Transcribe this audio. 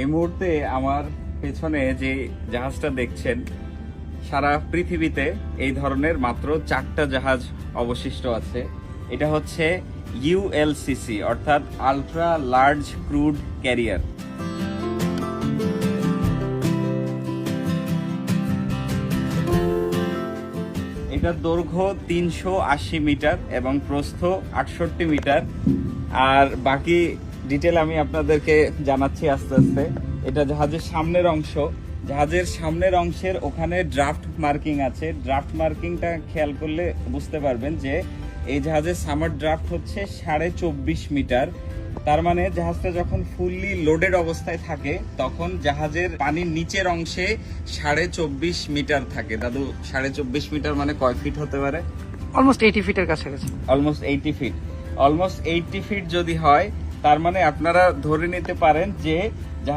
এই মুহূর্তে আমার পেছনে যে জাহাজটা দেখছেন, সারা পৃথিবীতে এই ধরনের মাত্র চারটা জাহাজ অবশিষ্ট আছে। এটা হচ্ছে ইউএলসিসি অর্থাৎ আলট্রা লার্জ ক্রুড ক্যারিয়ার এটার দৈর্ঘ্য তিনশো আশি মিটার এবং প্রস্থ আটষট্টি মিটার। আর বাকি ডিটেল আমি আপনাদেরকে জানাচ্ছি আস্তে আস্তে। এটা জাহাজের সামনের অংশ। জাহাজের সামনের অংশের ওখানে ড্রাফট মার্কিং আছে। ড্রাফট মার্কিংটা খেয়াল করলে বুঝতে পারবেন যে এই জাহাজের সামার ড্রাফট হচ্ছে সাড়ে চব্বিশ মিটার। তার মানে জাহাজটা যখন ফুললি লোডেড অবস্থায় থাকে তখন জাহাজের পানির নিচের অংশে সাড়ে চব্বিশ মিটার থাকে। দাদু সাড়ে চব্বিশ মিটার মানে কয় ফিট হতে পারে? অলমোস্ট এইটি ফিটের কাছাকাছি। Almost eighty feet almost eighty feet যদি হয় তার মানে আপনারা ধরে নিতে পারেন যে